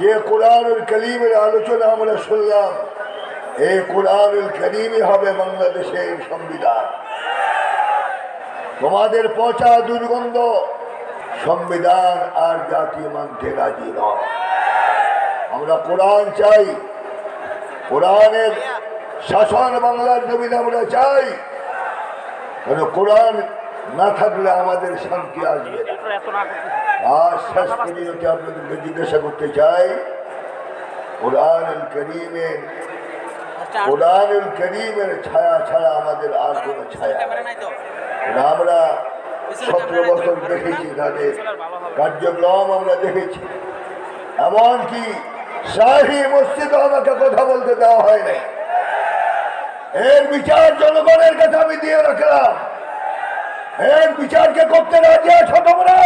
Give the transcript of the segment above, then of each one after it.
যে কোরআনুল করিমের আলোচনা আমরা শুনলাম। এই কোরআনুল করিমই হবে বাংলাদেশের সংবিধান। তোমাদের পচা দুর্গন্ধ সংবিধান আর জাতি মানতে রাজি নয় আমরা কোরআন চাই। কোরআনের শাসন বাংলার জমিনে আমরা চাই। কোরআন না থাকলে আমাদের শান্তি আসবে আর শেষ পর্যন্ত আপনাদেরকে জিজ্ঞাসা করতে চাই কোরআন করিমের কোরআন করিমের ছায়া ছাড়া আমাদের আর কোনো ছায়া আমরা সতেরো বছর দেখেছি তাদের কার্যক্রম আমরা দেখেছি। এমনকি শাহী মসজিদ আমাকে কথা বলতে দেওয়া হয় নাই। এর বিচার জনগণের কাছে আমি দিয়ে রাখলাম। এর বিচারকে করতে রাজি আছো তোমরা?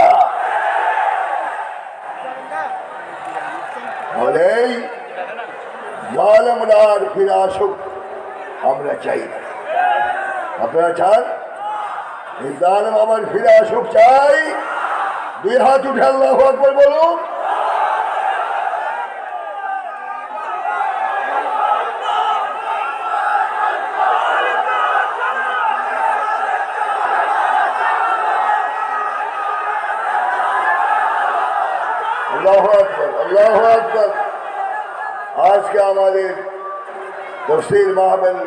বলেই মালমার ফিরে আসুক, আমরা চাই আপনারা চান? জালেম আমার ফিরে আসুক চাই। দুই হাত উঠে আল্লাহ বলুন। আল্লাহ আকবর আল্লাহ আকবর। আজকে আমাদের তফসিল মাহবেল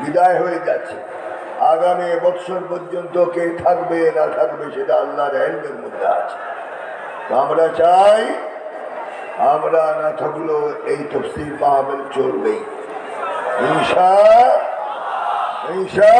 বিদায় হয়ে যাচ্ছে। আগামী বৎসর পর্যন্ত কে থাকবে, না থাকবে সেটা আল্লাহর হ্যান্ডের মধ্যে আছে। আমরা চাই, আমরা না থাকলেও এই তফসিল মাহবেল চলবেই। ইনশা ইনশা